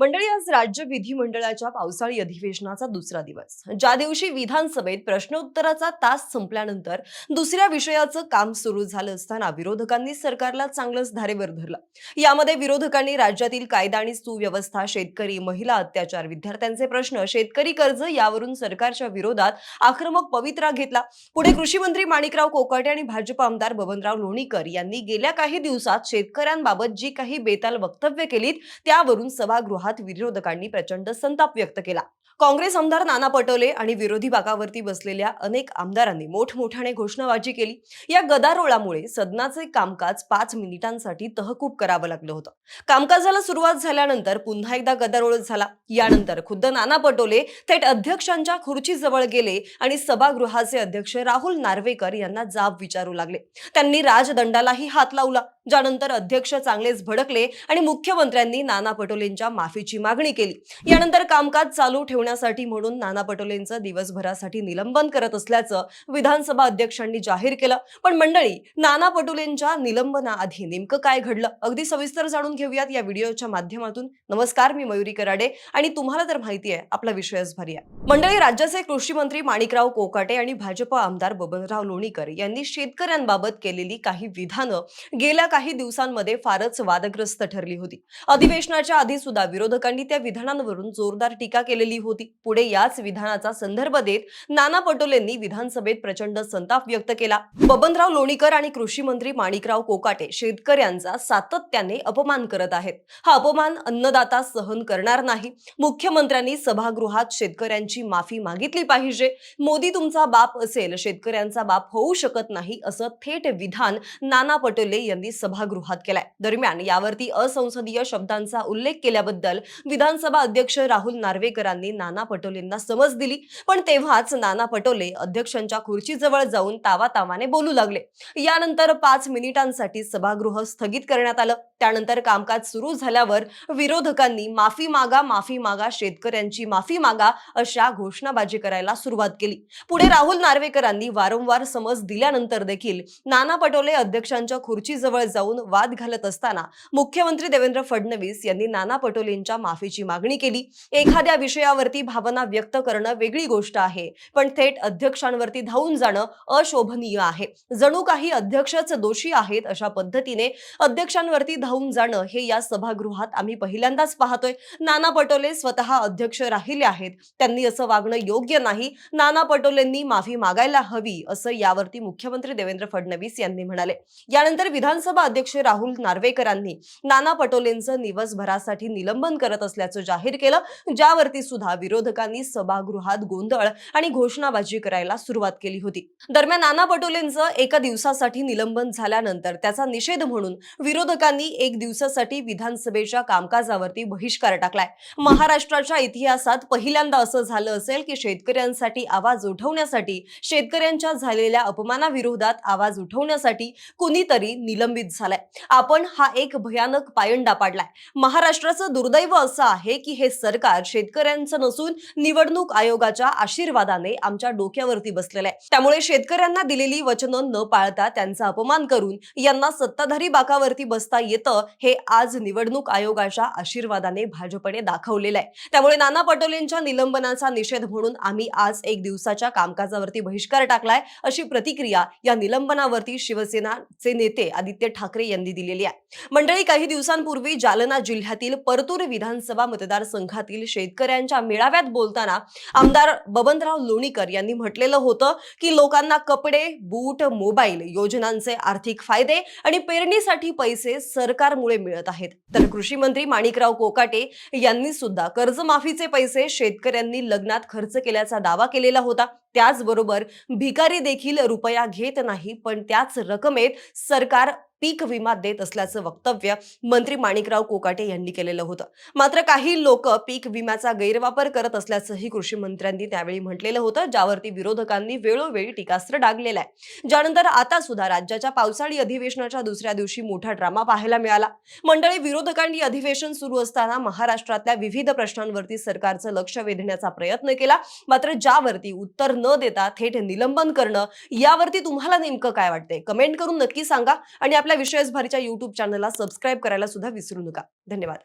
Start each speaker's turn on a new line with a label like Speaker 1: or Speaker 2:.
Speaker 1: मंडळी आज राज्य विधिमंडळाच्या पावसाळी अधिवेशनाचा दुसरा दिवस. ज्या दिवशी विधानसभेत प्रश्नोत्तराचा तास संपल्यानंतर दुसऱ्या विषयाचं काम सुरू झालं असताना विरोधकांनी सरकारला चांगलंच धारेवर धरलं. यामध्ये विरोधकांनी राज्यातील कायदा आणि सुव्यवस्था शेतकरी महिला अत्याचार विद्यार्थ्यांचे प्रश्न शेतकरी कर्ज यावरून सरकारच्या विरोधात आक्रमक पवित्रा घेतला. पुढे कृषी मंत्री माणिकराव कोकाटे आणि भाजप आमदार बबनराव लोणीकर यांनी गेल्या काही दिवसात शेतकऱ्यांबाबत जी काही बेताल वक्तव्य केलीत त्यावरून सभागृहात विरोधकांनी प्रचंड संताप व्यक्त केला. काँग्रेस आमदार नाना पटोले आणि विरोधी बाकावरती बसलेल्या अनेक आमदारांनी मोठमोठ्याने घोषणाबाजी केली. या गदारोळामुळे सदनाचे कामकाज पाच मिनिटांसाठी तहकूब करावं लागलं होतं. कामकाजाला सुरुवात झाल्यानंतर पुन्हा एकदा गदारोळ झाला. यानंतर खुद्द नाना पटोले थेट अध्यक्षांच्या खुर्चीजवळ गेले आणि सभागृहाचे अध्यक्ष राहुल नार्वेकर यांना जाब विचारू लागले. त्यांनी राजदंडालाही हात लावला. ज्यानंतर अध्यक्ष चांगलेच भडकले आणि मुख्यमंत्र्यांनी नाना पटोलेंच्या माफीची मागणी केली. यानंतर कामकाज चालू ठेवण्यासाठी म्हणून नाना पटोलेंचं दिवसभरासाठी निलंबन करत असल्याचं विधानसभा अध्यक्षांनी जाहीर केलं. पण मंडळी नाना पटोलेंच्या निलंबनाआधी नेमकं काय घडलं? अगदी सविस्तर जाणून घेऊयात या व्हिडिओच्या माध्यमातून. नमस्कार मी मयुरी कराडे आणि तुम्हाला तर माहिती आहे आपला विषयच भारी आहे मंडळी राज्याचे कृषी मंत्री माणिकराव कोकाटे आणि भाजप आमदार बबनराव लोणीकर यांनी शेतकऱ्यांबाबत केलेली काही विधानं गेल्या काही दिवसांमध्ये फारच वादग्रस्त ठरली होती. अधिवेशनाच्या आधी सुद्धा विरोधकांनी त्या विधानांवरून जोरदार टीका केलेली होती. पुढे याच विधानाचा संदर्भ देत नाना पटोलेंनी विधानसभेत प्रचंड संताप व्यक्त केला. बबनराव लोणीकर आणि कृषी मंत्री माणिकराव कोकाटे शेतकऱ्यांचा सातत्याने अपमान करत आहेत. हा अपमान अन्नदाता सहन करणार नाही. मुख्यमंत्र्यांनी सभागृहात शेतकऱ्यांची माफी मागितली पाहिजे. मोदी तुमचा बाप असेल शेतकऱ्यांचा बाप होऊ शकत नाही असं थेट विधान नाना पटोले यांनी सभागृहात केलाय. दरम्यान यावरती असंसदीय शब्दांचा उल्लेख केल्याबद्दल विधानसभा अध्यक्ष राहुल नार्वेकरांनी नाना पटोलेंना समज दिली. पण तेव्हाच नाना पटोले अध्यक्षांच्या खुर्चीजवळ जाऊन तावातावाने बोलू लागले. यानंतर पाच मिनिटांसाठी सभागृह स्थगित करण्यात आलं. त्यानंतर कामकाज सुरू झाल्यावर विरोधकांनी माफी मागा माफी मागा शेतकऱ्यांची माफी मागा अशा घोषणाबाजी करायला सुरुवात केली. पुढे राहुल नार्वेकरांनी वारंवार समज दिल्यानंतर देखील नाना पटोले अध्यक्षांच्या खुर्चीजवळ जाऊन वाद घालत असताना मुख्यमंत्री देवेंद्र फडणवीस यांनी नाना पटोलेंच्या माफीची मागणी केली. एखाद्या विषयावरती भावना व्यक्त करणं वेगळी गोष्ट आहे पण थेट अध्यक्षांवरती धावून जाणं अशोभनीय आहे. जणू काही अध्यक्षच दोषी आहेत अशा पद्धतीने अध्यक्षांवरती धावून जाणं हे या सभागृहात आम्ही पहिल्यांदाच पाहतोय. नाना पटोले स्वतः अध्यक्ष राहिले आहेत. त्यांनी असं वागणं योग्य नाही. नाना पटोलेंनी माफी मागायला हवी असं यावरती मुख्यमंत्री देवेंद्र फडणवीस यांनी म्हणाले. यानंतर विधानसभा अध्यक्ष राहुल नार्वेकरांनी नाना पटोलेंचं दिवसभरासाठी निलंबन करत असल्याचं जाहीर केलं ज्यावरती सुद्धा विरोधकांनी सभागृहात गोंधळ आणि घोषणाबाजी करायला सुरुवात केली होती. दरम्यान नाना पटोलेंचं एका दिवसासाठी निलंबन झाल्यानंतर त्याचा निषेध म्हणून विरोधकांनी एक दिवसासाठी विधानसभेच्या कामकाजावरती बहिष्कार टाकलाय. महाराष्ट्राच्या इतिहासात पहिल्यांदा असं झालं असेल की शेतकऱ्यांसाठी आवाज उठवण्यासाठी शेतकऱ्यांच्या झालेल्या अपमानाविरोधात आवाज उठवण्यासाठी कुणीतरी निलंबित झालाय. आपण हा एक भयानक पायंडा पाडलाय. महाराष्ट्राचं दुर्दैव असं आहे की हे सरकार शेतकऱ्यांचं नसून निवडणूक आयोगाच्या आशीर्वादाने आमच्या डोक्यावरती बसलेलं आहे त्यामुळे शेतकऱ्यांना दिलेली वचनं न पाळता त्यांचा अपमान करून यांना सत्ताधारी बाकावरती बसता येतं हे आज निवडणूक आयोगाच्या आशीर्वादाने भाजपने दाखवलेलं आहे त्यामुळे नाना पटोलेंच्या निलंबनाचा निषेध म्हणून आम्ही आज एक दिवसाच्या कामकाजावरती बहिष्कार टाकलाय अशी प्रतिक्रिया या निलंबनावरती शिवसेनाचे नेते आदित्य ठाकरे यांनी दिलेली आहे. मंडळी काही दिवसांपूर्वी जालना जिल्ह्यातील परतूर विधानसभा मतदारसंघातील शेतकऱ्यांच्या मेळाव्यात बोलताना आमदार बबनराव लोणीकर यांनी म्हटलेलं होतं की लोकांना कपडे बूट मोबाईल योजनांचे आर्थिक फायदे आणि पेरणीसाठी पैसे सरकारमुळे मिळत आहेत. तर कृषी मंत्री माणिकराव कोकाटे यांनी सुद्धा कर्जमाफीचे पैसे शेतकऱ्यांनी लग्नात खर्च केल्याचा दावा केलेला होता. त्याचबरोबर भिकारी देखील रुपया घेत नाही पण त्याच रकमेत सरकार पीक विमा देत असल्याचं वक्तव्य मंत्री माणिकराव कोकाटे यांनी केलेलं होतं. मात्र काही लोक पीक विम्याचा गैरवापर करत असल्याचंही कृषी मंत्र्यांनी त्यावेळी म्हटलेलं होतं ज्यावरती विरोधकांनी वेळोवेळी टीकास्त्र डागलेलं आहे. ज्यानंतर आता सुद्धा राज्याच्या पावसाळी अधिवेशनाच्या दुसऱ्या दिवशी मोठा ड्रामा पाहायला मिळाला. मंडळी विरोधकांनी अधिवेशन सुरू असताना महाराष्ट्रातल्या विविध प्रश्नांवरती सरकारचं लक्ष वेधण्याचा प्रयत्न केला. मात्र ज्यावरती उत्तर न देता थेट निलंबन करणं यावरती तुम्हाला नेमकं काय वाटतंय? कमेंट करून नक्की सांगा. आणि आपल्या विषयच भारीच्या युट्यूब चॅनलला सबस्क्राईब करायला सुद्धा विसरू नका. धन्यवाद.